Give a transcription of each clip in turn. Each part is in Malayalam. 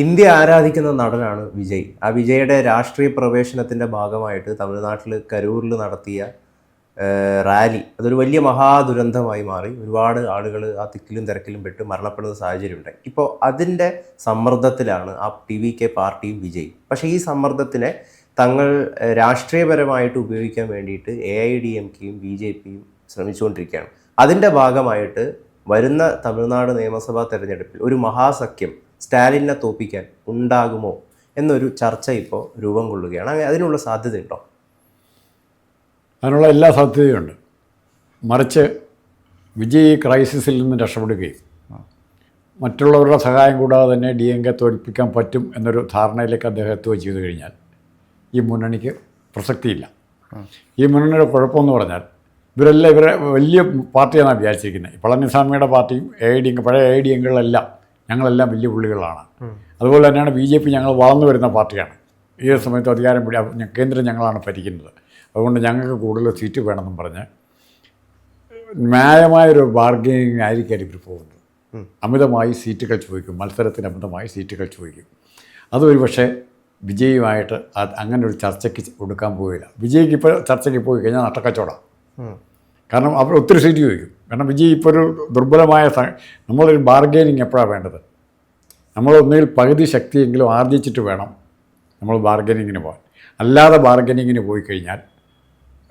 ഇന്ത്യ ആരാധിക്കുന്ന നടനാണ് വിജയ്. ആ വിജയുടെ രാഷ്ട്രീയ പ്രവേശനത്തിന്റെ ഭാഗമായിട്ട് തമിഴ്നാട്ടിൽ കരൂരിൽ നടത്തിയ റാലി അതൊരു വലിയ മഹാദുരന്തമായി മാറി. ഒരുപാട് ആളുകൾ ആ തിക്കിലും തിരക്കിലും പെട്ട് മരണപ്പെടുന്ന സാഹചര്യം ഉണ്ടായി ഇപ്പോൾ അതിന്റെ സമ്മർദ്ദത്തിലാണ് ആ ടി വി കെ പാർട്ടിയും വിജയ്. പക്ഷേ ഈ സമ്മർദ്ദത്തിനെ തങ്ങൾ രാഷ്ട്രീയപരമായിട്ട് ഉപയോഗിക്കാൻ വേണ്ടിയിട്ട് എ ഐ ഡി എം കെയും ബി ജെ പിയും ശ്രമിച്ചുകൊണ്ടിരിക്കുകയാണ്. അതിന്റെ ഭാഗമായിട്ട് വരുന്ന തമിഴ്നാട് നിയമസഭാ തെരഞ്ഞെടുപ്പിൽ ഒരു മഹാസഖ്യം സ്റ്റാലിനെ തോപ്പിക്കാൻ ഉണ്ടാകുമോ എന്നൊരു ചർച്ച ഇപ്പോൾ രൂപം കൊള്ളുകയാണ്. അതിനുള്ള സാധ്യതയുണ്ടോ? അതിനുള്ള എല്ലാ സാധ്യതയുമുണ്ട്. മറിച്ച് വിജയ് ക്രൈസിസിൽ നിന്ന് രക്ഷപ്പെടുകയും മറ്റുള്ളവരുടെ സഹായം കൂടാതെ തന്നെ ഡി എൻ കെ തോൽപ്പിക്കാൻ പറ്റും എന്നൊരു ധാരണയിലേക്ക് അദ്ദേഹം എത്തുകയും ചെയ്തു കഴിഞ്ഞാൽ ഈ മുന്നണിക്ക് പ്രസക്തിയില്ല. ഈ മുന്നണിയുടെ കുഴപ്പമെന്ന് പറഞ്ഞാൽ ഇവരെല്ലാം ഇവരെ വലിയ പാർട്ടിയാണ് വിചാരിച്ചിരിക്കുന്നത്. പളനിസ്വാമിയുടെ പാർട്ടിയും എ ഐ ഡി പഴയ എ ഐ ഡി എങ്കളെല്ലാം ഞങ്ങളെല്ലാം വലിയ പുള്ളികളാണ്. അതുപോലെ തന്നെയാണ് ബി ജെ പി ഞങ്ങൾ വളർന്നു വരുന്ന പാർട്ടിയാണ്. ഈ സമയത്ത് അധികാരം പിടി കേന്ദ്രം ഞങ്ങളാണ് ഭരിക്കുന്നത്. അതുകൊണ്ട് ഞങ്ങൾക്ക് കൂടുതൽ സീറ്റ് വേണമെന്നും പറഞ്ഞ് ന്യായമായൊരു ബാർഗനിങ് ആയിരിക്കും ഇവർ പോകുന്നത്. അമിതമായി സീറ്റുകൾ ചോദിക്കും. മത്സരത്തിന് അമിതമായി സീറ്റുകൾ ചോദിക്കും. അതൊരു പക്ഷേ വിജയുമായിട്ട് അങ്ങനെ ഒരു ചർച്ചയ്ക്ക് കൊടുക്കാൻ പോവില്ല വിജയ്ക്ക് ഇപ്പോൾ ചർച്ചയ്ക്ക് പോയി കഴിഞ്ഞാൽ നട്ടക്കച്ചവടം. കാരണം അവർ ഒത്തിരി സീറ്റ് ചോദിക്കും. കാരണം വിജയ് ഇപ്പോൾ ഒരു ദുർബലമായ നമ്മളൊരു ബാർഗെയിനിങ് എപ്പോഴാണ് വേണ്ടത്? നമ്മൾ ഒന്നുകിൽ പകുതി ശക്തിയെങ്കിലും ആർജിച്ചിട്ട് വേണം നമ്മൾ ബാർഗനിങ്ങിന് പോകാൻ. അല്ലാതെ ബാർഗനിങ്ങിന് പോയി കഴിഞ്ഞാൽ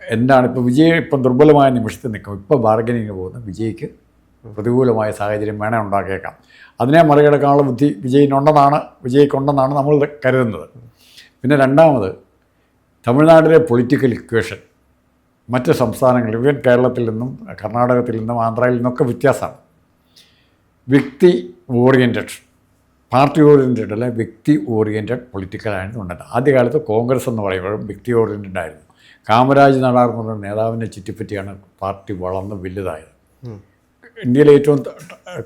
എന്താണ് ഇപ്പോൾ വിജയ് ഇപ്പം ദുർബലമായ നിമിഷത്തിൽ നിൽക്കും. ഇപ്പോൾ ബാർഗനിങ്ങിന് പോകുന്ന വിജയ്ക്ക് പ്രതികൂലമായ സാഹചര്യം വേണേ ഉണ്ടാക്കിയേക്കാം. അതിനെ മറികടക്കാനുള്ള ബുദ്ധി വിജയിനുണ്ടെന്നാണ് വിജയ്ക്കുണ്ടെന്നാണ് നമ്മൾ കരുതുന്നത്. പിന്നെ രണ്ടാമത് തമിഴ്നാട്ടിലെ പൊളിറ്റിക്കൽ ഇക്വേഷൻ മറ്റ് സംസ്ഥാനങ്ങളിൽ ഇവൻ കേരളത്തിൽ നിന്നും കർണാടകത്തിൽ നിന്നും ആന്ധ്രയിൽ നിന്നൊക്കെ വ്യത്യാസമാണ്. വ്യക്തി ഓറിയന്റഡ് പാർട്ടി ഓറിയന്റഡ് അല്ല വ്യക്തി ഓറിയന്റഡ് പൊളിറ്റിക്കലായിരുന്നു ഉണ്ടായത് ആദ്യകാലത്ത് കോൺഗ്രസ് എന്ന് പറയുമ്പോഴും വ്യക്തി ഓറിയന്റഡ് ആയിരുന്നു. കാമരാജ് നടാർ എന്ന് പറഞ്ഞ നേതാവിനെ ചുറ്റിപ്പറ്റിയാണ് പാർട്ടി വളർന്ന് വലുതായത്. ഇന്ത്യയിലെ ഏറ്റവും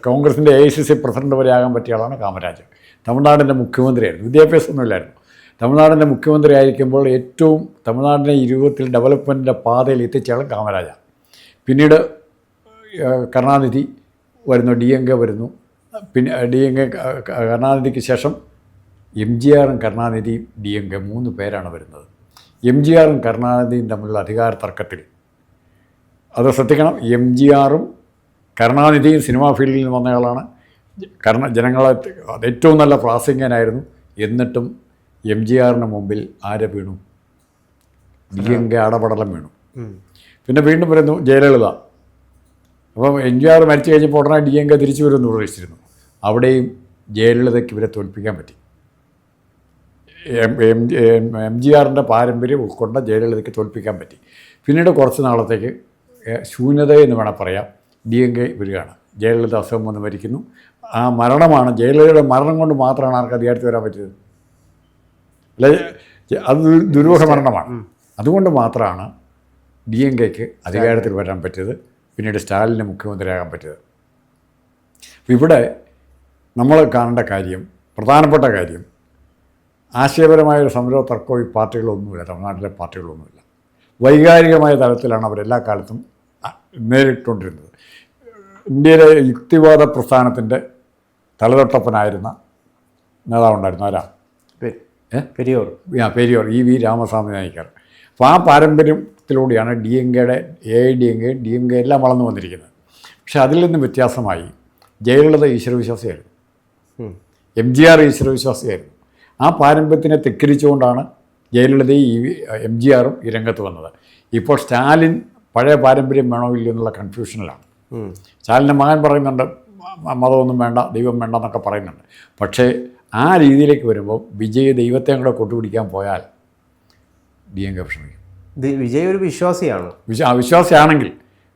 കോൺഗ്രസിന്റെ A I C C president വരെ ആകാൻ പറ്റിയ ആളാണ് കാമരാജ്. തമിഴ്നാടിന്റെ മുഖ്യമന്ത്രിയായിരുന്നു. വിദ്യാഭ്യാസമൊന്നുമില്ലായിരുന്നു. തമിഴ്നാടിന്റെ മുഖ്യമന്ത്രി ആയിരിക്കുമ്പോൾ ഏറ്റവും തമിഴ്നാടിനെ ഇരുപത്തിൽ ഡെവലപ്മെന്റിന്റെ പാതയിൽ എത്തിച്ചയാൾ കാമരാജ. പിന്നീട് കരുണാനിധി വരുന്നു ഡി എൻ കെ വരുന്നു. പിന്നെ ഡി എൻ കെ കരുണാനിധിക്ക് ശേഷം എം ജി ആറും കരുണാനിധിയും ഡി എൻ കെ മൂന്ന് പേരാണ് വരുന്നത്. എം ജി ആറും കരുണാനിധിയും തമ്മിലുള്ള അധികാര തർക്കത്തിൽ അത് ശ്രദ്ധിക്കണം. എം ജി ആറും കരുണാനിധിയും സിനിമാ ഫീൽഡിൽ നിന്ന് വന്നയാളാണ്. കരുണ ജനങ്ങളെ ഏറ്റവും നല്ല പ്രാസംഗികനായിരുന്നു. എന്നിട്ടും എം ജി ആറിന് മുമ്പിൽ ആരെ വീണു? ഡി എം കെ അടപടലം വീണു. പിന്നെ വീണ്ടും വരുന്നു ജയലളിത. അപ്പം എം ജി ആർ മരിച്ചു കഴിഞ്ഞപ്പോൾ ഉടനെ ഡി എം കെ തിരിച്ചു വരുമെന്ന് പ്രതീക്ഷിച്ചിരുന്നു അവിടെയും ജയലളിതയ്ക്ക് ഇവരെ തോൽപ്പിക്കാൻ പറ്റി. എം എം ജി ആറിന്റെ പാരമ്പര്യം ഉൾക്കൊണ്ട ജയലളിതയ്ക്ക് തോൽപ്പിക്കാൻ പറ്റി. പിന്നീട് കുറച്ച് നാളത്തേക്ക് ശൂന്യത എന്ന് വേണം പറയാം. ഡി എം കെ വരികയാണ്. ജയലളിത അസുഖം വന്ന് മരിക്കുന്നു. ആ മരണമാണ് ജയലളിതയുടെ മരണം കൊണ്ട് മാത്രമാണ് ആർക്ക് അധികാരത്തിൽ വരാൻ പറ്റിയത്. അല്ല? അത്. ദുരു- ദുരൂഹ മരണമാണ്. അതുകൊണ്ട് മാത്രമാണ് ഡി എം കെക്ക് അധികാരത്തിൽ വരാൻ പറ്റിയത്. പിന്നീട് സ്റ്റാലിന് മുഖ്യമന്ത്രിയാകാൻ പറ്റിയത്. അപ്പം ഇവിടെ നമ്മൾ കാണേണ്ട കാര്യം പ്രധാനപ്പെട്ട കാര്യം ആശയപരമായ ഒരു സമരോ തർക്കമോ ഈ പാർട്ടികളൊന്നുമില്ല തമിഴ്നാട്ടിലെ പാർട്ടികളൊന്നുമില്ല. വൈകാരികമായ തലത്തിലാണ് അവരെല്ലാ കാലത്തും നേരിട്ടുകൊണ്ടിരുന്നത്. ഇന്ത്യയിലെ യുക്തിവാദ പ്രസ്ഥാനത്തിന്റെ തലതൊട്ടപ്പനായിരുന്ന നേതാവുണ്ടായിരുന്നു ആരാ? പെരിയോർ. ആ പെരിയോർ. ഇ വി രാമസ്വാമി നായിക്കർ അപ്പോൾ ആ പാരമ്പര്യത്തിലൂടെയാണ് ഡി എം കെയുടെ A I D M K D M K എല്ലാം വളർന്നു വന്നിരിക്കുന്നത്. പക്ഷേ അതിൽ നിന്നും വ്യത്യാസമായി ജയലളിത ഈശ്വരവിശ്വാസിയായിരുന്നു. എം ജി ആർ ഈശ്വരവിശ്വാസിയായിരുന്നു. ആ പാരമ്പര്യത്തിനെ തെക്കരിച്ചുകൊണ്ടാണ് ജയലളിതയും ഈ എം ജി ആറും ഈ രംഗത്ത് വന്നത്. ഇപ്പോൾ സ്റ്റാലിൻ പഴയ പാരമ്പര്യം വേണോ ഇല്ലയോ എന്നുള്ള കൺഫ്യൂഷനിലാണ്. സ്റ്റാലിന്റെ മകൻ പറയുന്നുണ്ട് മതമൊന്നും വേണ്ട ദൈവം വേണ്ട എന്നൊക്കെ പറയുന്നുണ്ട്. പക്ഷേ ആ രീതിയിലേക്ക് വരുമ്പോൾ വിജയ് ദൈവത്തെ കൂടെ കൊട്ടുപിടിക്കാൻ പോയാൽ ഡി എൻ കെ ശ്രമിക്കും വിജയ് ഒരു വിശ്വാസിയാണ്. വിശ്വാ വിശ്വാസിയാണെങ്കിൽ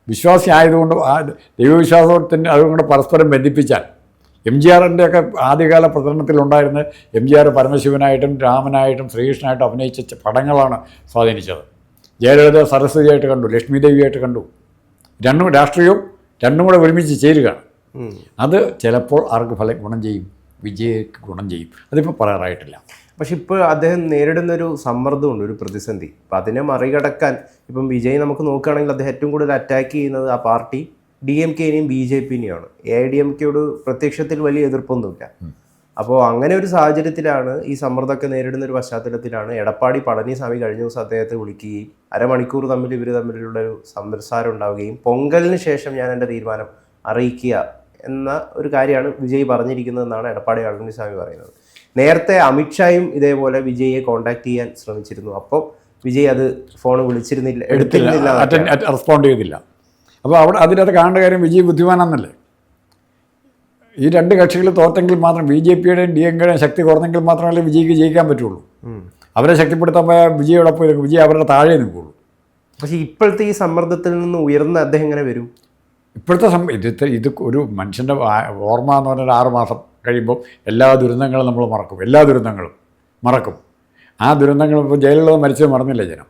വിശ്വാസി ആയതുകൊണ്ട് ആ ദൈവവിശ്വാസത്തിന്റെ അതുകൊണ്ട് പരസ്പരം ബന്ധിപ്പിച്ചാൽ എം ജി ആറിന്റെ ഒക്കെ ആദ്യകാല പ്രചരണത്തിലുണ്ടായിരുന്ന എം ജി ആർ പരമശിവനായിട്ടും രാമനായിട്ടും ശ്രീകൃഷ്ണനായിട്ടും അഭിനയിച്ച പടങ്ങളാണ് സ്വാധീനിച്ചത്. ജയലളിത സരസ്വതിയായിട്ട് കണ്ടു ലക്ഷ്മി ദേവിയായിട്ട് കണ്ടു. രണ്ടും രാഷ്ട്രീയവും രണ്ടും കൂടെ ഒരുമിച്ച് ചേരുകയാണ്. അത് ചിലപ്പോൾ ആർക്ക് ഫലം ഗുണം ചെയ്യും? വിജയക്ക് ഗുണം ചെയ്യും. അതിപ്പോൾ പറയാറായിട്ടില്ല. പക്ഷെ ഇപ്പോൾ അദ്ദേഹം നേരിടുന്ന ഒരു സമ്മർദ്ദമുണ്ട് ഒരു പ്രതിസന്ധി. അപ്പം അതിനെ മറികടക്കാൻ ഇപ്പം വിജയ് നമുക്ക് നോക്കുകയാണെങ്കിൽ അദ്ദേഹം ഏറ്റവും കൂടുതൽ അറ്റാക്ക് ചെയ്യുന്നത് ആ പാർട്ടി ഡി എം കെനെയും ബി ജെ പിനെയുമാണ് എ ഐ ഡി എം കെയോട് പ്രത്യക്ഷത്തിൽ വലിയ എതിർപ്പൊന്നുമില്ല. അപ്പോൾ അങ്ങനെ ഒരു സാഹചര്യത്തിലാണ് ഈ സമ്മർദ്ദമൊക്കെ നേരിടുന്ന ഒരു പശ്ചാത്തലത്തിലാണ് എടപ്പാടി പളനിസ്വാമി കഴിഞ്ഞ ദിവസം അദ്ദേഹത്തെ വിളിക്കുകയും അരമണിക്കൂർ തമ്മിൽ ഇവർ തമ്മിലുള്ള ഒരു സംസാരം ഉണ്ടാവുകയും പൊങ്കലിന് ശേഷം ഞാൻ എന്റെ തീരുമാനം അറിയിക്കുക എന്ന ഒരു കാര്യമാണ് വിജയ് പറഞ്ഞിരിക്കുന്നതെന്നാണ് എടപ്പാടി പളനിസ്വാമി പറയുന്നത്. നേരത്തെ അമിത്ഷായും ഇതേപോലെ വിജയെ കോണ്ടാക്ട് ചെയ്യാൻ ശ്രമിച്ചിരുന്നു. അപ്പോൾ വിജയ് അത് ഫോൺ വിളിച്ചിരുന്നില്ല എടുത്തിരുന്നില്ല. റെസ്പോണ്ട് ചെയ്തില്ല. അപ്പോൾ അവിടെ അതിനകത്ത് കാണേണ്ട കാര്യം വിജയ് ബുദ്ധിമാനാന്നല്ലേ? ഈ രണ്ട് കക്ഷികൾ തോറ്റെങ്കിൽ മാത്രം ബി ജെ പിയുടെയും ഡി എങ്കയുടെയും ശക്തി കുറഞ്ഞെങ്കിൽ മാത്രമല്ലേ വിജയ്ക്ക് ജയിക്കാൻ പറ്റുള്ളൂ. അവരെ ശക്തിപ്പെടുത്താൻ പോയാൽ വിജയോടൊപ്പം വിജയ് അവരുടെ താഴെ നിൽക്കുള്ളൂ. പക്ഷേ ഇപ്പോഴത്തെ ഈ സമ്മർദ്ദത്തിൽ നിന്ന് ഉയർന്ന അദ്ദേഹം എങ്ങനെ വരും? ഇപ്പോഴത്തെ സമയം ഇത് ഇത് ഒരു മനുഷ്യന്റെ ഓർമ്മ എന്ന് പറഞ്ഞാൽ ആറ് മാസം കഴിയുമ്പോൾ എല്ലാ ദുരന്തങ്ങളും നമ്മൾ മറക്കും. എല്ലാ ദുരന്തങ്ങളും മറക്കും. ആ ദുരന്തങ്ങൾ ഇപ്പോൾ ജയലളിത മരിച്ചത് മറന്നില്ല ജനം?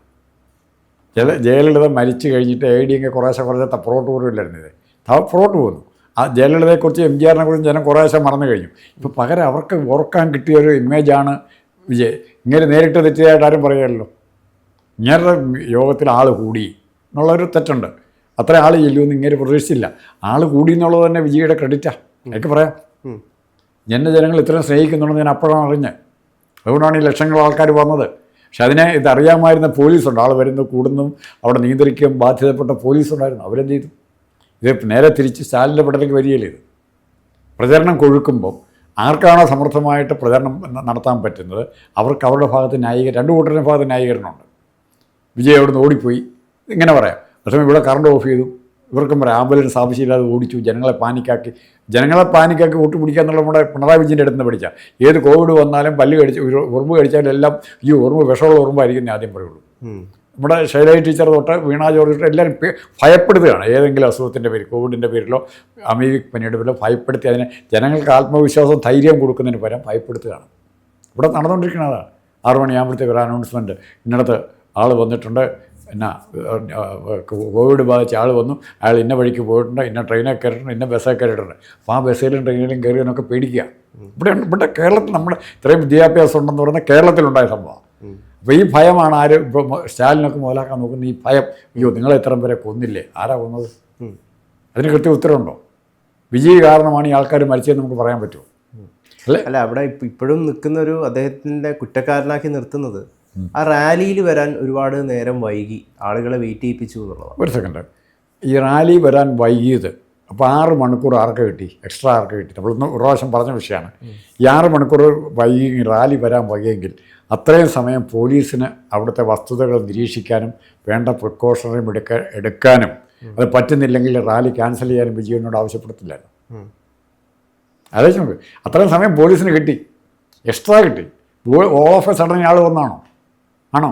ജല ജയലളിത മരിച്ചു കഴിഞ്ഞിട്ട് എ ഡി എങ്കിൽ കുറേശ്ശെ കുറേശ്ശെ പുറകോട്ട് പോലുമില്ലായിരുന്നു ഇത്. തപ്പുറോട്ട് പോകുന്നു ആ ജയലളിതയെക്കുറിച്ച് എം ജി ആറിനെ കുറിച്ച് ജനം കുറേശ്ശെ മറന്നു കഴിഞ്ഞു. ഇപ്പോൾ പകരം അവർക്ക് ഓർക്കാൻ കിട്ടിയ ഒരു ഇമേജാണ് വിജയ് ഇങ്ങനെ നേരിട്ട് തെറ്റിയതായിട്ട് ആരും പറയുകയല്ലോ ഇങ്ങനെ യോഗത്തിൽ ആൾ കൂടി എന്നുള്ളൊരു തെറ്റുണ്ട്. അത്ര ആൾ ചെല്ലുമെന്ന് ഇങ്ങനെ പ്രതീക്ഷിച്ചില്ല. ആൾ കൂടി എന്നുള്ളത് തന്നെ വിജയുടെ ക്രെഡിറ്റാണ് എനിക്ക് പറയാം. എന്നെ ജനങ്ങൾ ഇത്രയും സ്നേഹിക്കുന്നുണ്ടെന്ന് ഞാൻ അപ്പോഴാണ് അറിഞ്ഞത്. അതുകൊണ്ടാണ് ഈ ലക്ഷങ്ങൾ ആൾക്കാർ വന്നത്. പക്ഷെ അതിനെ ഇതറിയാമായിരുന്ന പോലീസുണ്ട്. ആൾ വരുന്നു കൂടുന്നു അവിടെ നിയന്ത്രിക്കുകയും ബാധ്യതപ്പെട്ട പോലീസുണ്ടായിരുന്നു. അവരെന്ത് ചെയ്തു? ഇത് നേരെ തിരിച്ച് സ്റ്റാലിന്റെ പടലേക്ക് വരികയില്ല ഇത്. പ്രചരണം കൊഴുക്കുമ്പോൾ ആർക്കാണോ സമർത്ഥമായിട്ട് പ്രചരണം നടത്താൻ പറ്റുന്നത്? അവർക്ക് അവരുടെ ഭാഗത്ത് ന്യായീകരണം രണ്ട് കൂട്ടരുടെ ഭാഗത്ത് ന്യായീകരണമുണ്ട്. വിജയ് അവിടുന്ന് ഓടിപ്പോയി. ഇങ്ങനെ പറയാം. പക്ഷേ ഇവിടെ കറണ്ട് ഓഫ് ചെയ്തു. ഇവർക്കും പറയാം ആംബുലൻസ് ആവശ്യമില്ലാതെ ഓടിച്ചു ജനങ്ങളെ പാനിക്കാക്കി. ജനങ്ങളെ പാനിക്കാക്കി വോട്ട് പിടിക്കുക എന്നുള്ള നമ്മുടെ പിണറായി വിജയന്റെ അടുത്ത് നിന്ന് പഠിച്ച. ഏത് കോവിഡ് വന്നാലും പല്ല് കടിച്ച് ഉറുമ്പ് കടിച്ചാലും എല്ലാം ഈ ഉറുമ്പ് വിഷമുള്ള ഉറുമ്പായിരിക്കും ആദ്യം പറയുള്ളൂ. നമ്മുടെ ശൈലജ ടീച്ചർ തൊട്ട് വീണ ജോർജ് തൊട്ട് എല്ലാവരും ഭയപ്പെടുത്തുകയാണ് ഏതെങ്കിലും അസുഖത്തിന്റെ പേര് കോവിഡിന്റെ പേരിലോ അമീബിക് പനിയുടെ പേരിലോ ഭയപ്പെടുത്തി അതിനെ ജനങ്ങൾക്ക് ആത്മവിശ്വാസം ധൈര്യം കൊടുക്കുന്നതിന് പകരം ഭയപ്പെടുത്തുകയാണ്. ഇവിടെ നടന്നുകൊണ്ടിരിക്കുന്നതാണ് ആറു മണിയാകുമ്പോഴത്തേക്ക് ഒരു അനൗൺസ്മെന്റ് ഇന്നടത്ത് ആൾ വന്നിട്ടുണ്ട്. എന്നാ കോവിഡ് ബാധിച്ച ആൾ വന്നു. അയാൾ ഇന്ന വഴിക്ക് പോയിട്ടുണ്ട് ഇന്ന ട്രെയിനിൽ കയറിയിട്ടുണ്ട് ഇന്ന ബസ്സിൽ കയറിയിട്ടുണ്ട്. അപ്പോൾ ആ ബസ്സിലും ട്രെയിനിലും കയറിയെന്നൊക്കെ പേടിക്കുക. ഇവിടെ ഇവിടെ കേരളത്തിൽ നമ്മുടെ ഇത്രയും വിദ്യാഭ്യാസം ഉണ്ടെന്ന് പറയുന്ന കേരളത്തിലുണ്ടായ സംഭവമാണ്. അപ്പോൾ ഈ ഭയമാണ് ആര് ഇപ്പോൾ സ്റ്റാലിനൊക്കെ മുതലാക്കാൻ നോക്കുന്ന ഈ ഭയം. അയ്യോ നിങ്ങളെ ഇത്രയും പേരെ കൊന്നില്ലേ? ആരാ കൊന്നത്. അതിന് കൃത്യ ഉത്തരവുണ്ടോ? വിജയ കാരണമാണ് ഈ ആൾക്കാർ മരിച്ചതെന്ന് നമുക്ക് പറയാൻ പറ്റുമോ? അല്ലേ? അല്ല അവിടെ ഇപ്പോഴും നിൽക്കുന്ന ഒരു അദ്ദേഹത്തിന്റെ കുറ്റക്കാരനാക്കി നിർത്തുന്നത് ആ റാലിയിൽ വരാൻ ഒരുപാട് നേരം വൈകി ആളുകളെ വെയിറ്റ് ചെയ്യിപ്പിച്ചു എന്നുള്ളതാണ് ഒരു സെക്കൻഡ് ഈ റാലി വരാൻ വൈകിയത് അപ്പോൾ ആറ് മണിക്കൂർ ആർക്ക് കിട്ടി എക്സ്ട്രാ ആർക്ക് കിട്ടി നമ്മളൊന്ന് ഒരു പ്രാവശ്യം പറഞ്ഞ വിഷയമാണ് ഈ ആറ് മണിക്കൂർ വൈകി റാലി വരാൻ വൈകിയെങ്കിൽ അത്രയും സമയം പോലീസിന് അവിടുത്തെ വസ്തുതകൾ നിരീക്ഷിക്കാനും വേണ്ട പ്രിക്കോഷണറി എടുക്ക എടുക്കാനും അത് പറ്റുന്നില്ലെങ്കിൽ റാലി ക്യാൻസൽ ചെയ്യാനും വിജയനോട് ആവശ്യപ്പെടുത്തില്ലായിരുന്നു അതേ ആലോചിച്ച് നോക്ക് അത്രയും സമയം പോലീസിന് കിട്ടി എക്സ്ട്രാ കിട്ടി ഓൾ ഓഫ് എ സഡൻ ആൾ വന്നാണോ ആണോ?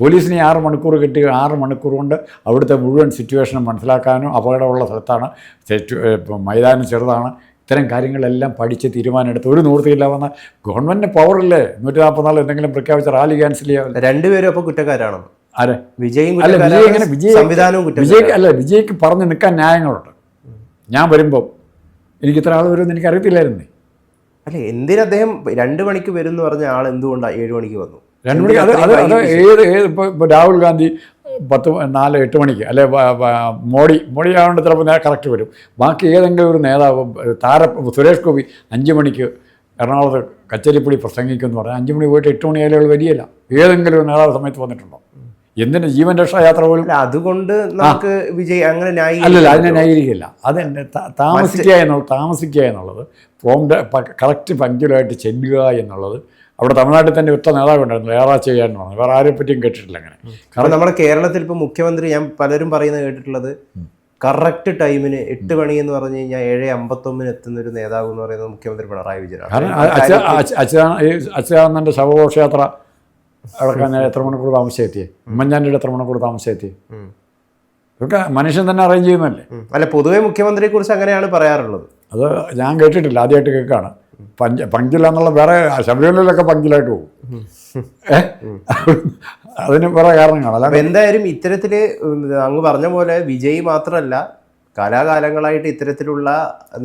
പോലീസിനെ ആറ് മണിക്കൂർ കിട്ടി ആറ് മണിക്കൂർ കൊണ്ട് അവിടുത്തെ മുഴുവൻ സിറ്റുവേഷനും മനസ്സിലാക്കാനും അപകടമുള്ള സ്ഥലത്താണ് മൈതാനം ചെറുതാണ്. ഇത്തരം കാര്യങ്ങളെല്ലാം പഠിച്ച് തീരുമാനമെടുത്ത് ഒരു നിവൃത്തിയില്ല വന്ന ഗവൺമെന്റിന് പവറില്ലേ? നൂറ്റി നാൽപ്പത്തിനാല് എന്തെങ്കിലും പ്രഖ്യാപിച്ച റാലി ക്യാൻസൽ ചെയ്യാൻ രണ്ടുപേരും അപ്പോൾ കുറ്റക്കാരാണോ? അല്ലെ വിജയും അല്ല വിജയ് ഇങ്ങനെ വിജയ് സംവിധാനവും വിജയ്ക്ക് അല്ല വിജയ്ക്ക് പറഞ്ഞ് നിൽക്കാൻ ന്യായങ്ങളുണ്ട്. ഞാൻ വരുമ്പോൾ എനിക്ക് ഇത്ര ആൾ വരുമെന്ന് എനിക്ക് അറിയത്തില്ലായിരുന്നേ അല്ലെ എന്തിനദ്ദേഹം രണ്ട് മണിക്ക് വരും എന്ന് പറഞ്ഞ ആൾ എന്തുകൊണ്ടാണ് ഏഴ് മണിക്ക് വന്നു? രണ്ട് മണിക്ക് അത് അത് അത് ഏത് ഏത് ഇപ്പോൾ ഇപ്പോൾ രാഹുൽ ഗാന്ധി പത്ത് നാല് എട്ട് മണിക്ക് അല്ലെ മോഡി മോഡി ആവേണ്ട ചിലപ്പോൾ നേരെ കറക്റ്റ് വരും. ബാക്കി ഏതെങ്കിലും ഒരു നേതാവ് താര സുരേഷ് ഗോപി അഞ്ച് മണിക്ക് എറണാകുളത്ത് കച്ചേരിപ്പടി പ്രസംഗിക്കുമെന്ന് പറഞ്ഞാൽ അഞ്ച് മണി പോയിട്ട് എട്ട് മണി ആയാലും വരികയില്ല. ഏതെങ്കിലും ഒരു നേതാവ് സമയത്ത് വന്നിട്ടുണ്ടോ? എന്തിന് ജീവൻ രക്ഷാ യാത്ര പോലും? അല്ല അതുകൊണ്ട് നമുക്ക് വിജയ് അങ്ങനെ അല്ലല്ല അതിനെ ന്യായീകരിക്കില്ല അത് താമസിക്കുക എന്നുള്ളത് താമസിക്കുക എന്നുള്ളത് പ്രോംഡ് കറക്റ്റ് പങ്ക്ച്വലായിട്ട് ചെല്ലുക എന്നുള്ളത് അവിടെ തമിഴ്നാട്ടിൽ തന്നെ ഒറ്റ നേതാവ് ഉണ്ടായിരുന്നു ഏറാ ചെയ്യാൻ പറഞ്ഞു. വേറെ ആരെ പറ്റിയും കേട്ടിട്ടില്ല അങ്ങനെ. കാരണം നമ്മുടെ കേരളത്തിൽ ഇപ്പോൾ മുഖ്യമന്ത്രി ഞാൻ പലരും പറയുന്നത് കേട്ടിട്ടുള്ളത് കറക്റ്റ് ടൈമിന് എട്ട് മണി എന്ന് പറഞ്ഞു കഴിഞ്ഞാൽ ഏഴ് അമ്പത്തൊമ്പതിന് എത്തുന്ന ഒരു നേതാവ് എന്ന് പറയുന്നത് മുഖ്യമന്ത്രി പിണറായി വിജയനാണ്. അച്യുതാനന്ദന്റെ ശവഘോഷയാത്ര അവിടെ എത്ര മണിക്കൂർ താമസിച്ചെത്തിയേ? ഉമ്മൻചാണ്ടിയുടെ എത്ര മണിക്കൂർ താമസിച്ചെത്തിയേ. ഇതൊക്കെ മനുഷ്യൻ തന്നെ അറേഞ്ച് ചെയ്യുന്നല്ലേ. അല്ല പൊതുവെ മുഖ്യമന്ത്രിയെ കുറിച്ച് അങ്ങനെയാണ് പറയാറുള്ളത്. അത് ഞാൻ കേട്ടിട്ടില്ല ആദ്യമായിട്ട് കേൾക്കുകയാണ്. പഞ്ച് പങ്കില്ല എന്നുള്ള വേറെ ശബരിമലയിലൊക്കെ പങ്കിലായിട്ട് പോകും. അതിന് വേറെ കാരണങ്ങളാണ്. അല്ലാതെ എന്തായാലും ഇത്തരത്തിൽ അങ്ങ് പറഞ്ഞ പോലെ വിജയ് മാത്രമല്ല കാലാകാലങ്ങളായിട്ട് ഇത്തരത്തിലുള്ള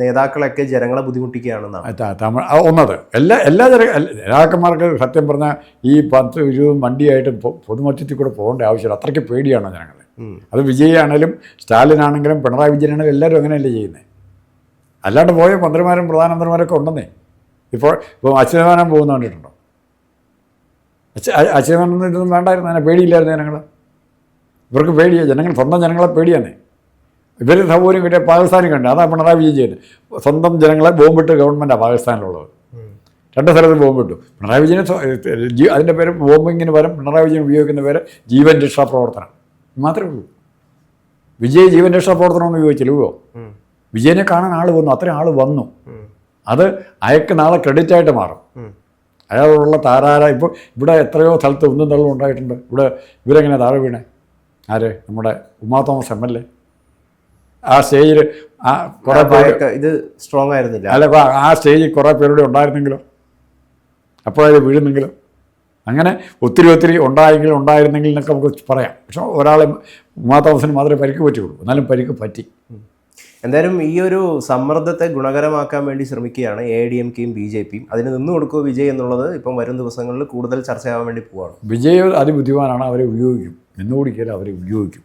നേതാക്കളൊക്കെ ജനങ്ങളെ ബുദ്ധിമുട്ടിക്കുകയാണെന്നാണ്. തമിഴ് ഒന്നത്. എല്ലാ എല്ലാ ജന നേതാക്കന്മാർക്ക് സത്യം പറഞ്ഞാൽ ഈ പത്ത് ഇരുപതും വണ്ടിയായിട്ട് പൊതുമധ്യത്തിൽ കൂടെ പോകേണ്ട ആവശ്യമില്ല. അത്രയ്ക്ക് പേടിയാണ് ജനങ്ങൾ അത് വിജയ് ആണെങ്കിലും സ്റ്റാലിൻ ആണെങ്കിലും പിണറായി വിജയനാണെങ്കിലും എല്ലാവരും അങ്ങനെയല്ലേ ചെയ്യുന്നത് അല്ലാണ്ട് പോയ മന്ത്രിമാരും പ്രധാനമന്ത്രിമാരൊക്കെ ഉണ്ടെന്നേ. ഇപ്പോൾ ഇപ്പോൾ അച്യുതമാനം പോകുന്ന കണ്ടിട്ടുണ്ടോ അച്ഛ അച്യുതമാനം ഇതൊന്നും വേണ്ടായിരുന്നു അതിനെ പേടിയില്ലായിരുന്നു ജനങ്ങൾ ഇവർക്ക് പേടിയാണ് ജനങ്ങൾ സ്വന്തം ജനങ്ങളെ പേടിയാണ് ഇവർ സൗകര്യം കിട്ടിയ പാകിസ്ഥാനിൽ കണ്ടു അതാണ് പിണറായി വിജയൻ ചെയ്യുന്നത് സ്വന്തം ജനങ്ങളെ ബോംബിട്ട് ഗവൺമെന്റാണ് പാകിസ്ഥാനിലുള്ളത്. രണ്ട് സ്ഥലത്ത് ബോംബിട്ടു. പിണറായി ജീ- അതിന്റെ പേര് ബോംബിങ്ങിന് പകരം പിണറായി വിജയൻ ഉപയോഗിക്കുന്ന പേര് ജീവൻ രക്ഷാ പ്രവർത്തനം. മാത്രമേ ഉള്ളൂ. വിജയ് ജീവൻ രക്ഷാ പ്രവർത്തനം എന്ന് വിജയനെ കാണാൻ ആൾ വന്നു അത്രയും ആൾ വന്നു. അത് അയക്ക് നാളെ ക്രെഡിറ്റ് ആയിട്ട് മാറും. അയാളോടുള്ള താരാര ഇപ്പോൾ ഇവിടെ എത്രയോ സ്ഥലത്ത് ഒന്നും തള്ളും ഉണ്ടായിട്ടുണ്ട്. ഇവിടെ ഇവരെങ്ങനെ താഴെ വീണേ? ആര്? നമ്മുടെ Uma Thomas M L A. ആ സ്റ്റേജിൽ ആ കുറേ പേര്. ഇത് സ്ട്രോങ് ആയിരുന്നില്ല. അല്ല ഇപ്പോൾ ആ സ്റ്റേജിൽ കുറേ പേരുടെ ഉണ്ടായിരുന്നെങ്കിലും അപ്പോഴത് വീഴുന്നെങ്കിലും. അങ്ങനെ ഒത്തിരി ഒത്തിരി ഉണ്ടായെങ്കിലും ഉണ്ടായിരുന്നെങ്കിൽ എന്നൊക്കെ നമുക്ക് പറയാം. പക്ഷെ ഒരാളെ ഉമാ തോമസിന് മാത്രമേ പരിക്ക് പറ്റുള്ളൂ എന്നാലും പരിക്ക് പറ്റി. എന്തായാലും ഈ ഒരു സമ്മർദ്ദത്തെ ഗുണകരമാക്കാൻ വേണ്ടി ശ്രമിക്കുകയാണ് എ ഡി എം കെയും ബി ജെ പിയും അതിന് നിന്ന് കൊടുക്കുക വിജയ് എന്നുള്ളത് ഇപ്പം വരും ദിവസങ്ങളിൽ കൂടുതൽ ചർച്ചയാവാൻ വേണ്ടി പോവാണ്. വിജയ് അതിബുദ്ധിമാനാണ് അവരെ ഉപയോഗിക്കും. നിന്നുകൂടിക്കൽ അവരെ ഉപയോഗിക്കും.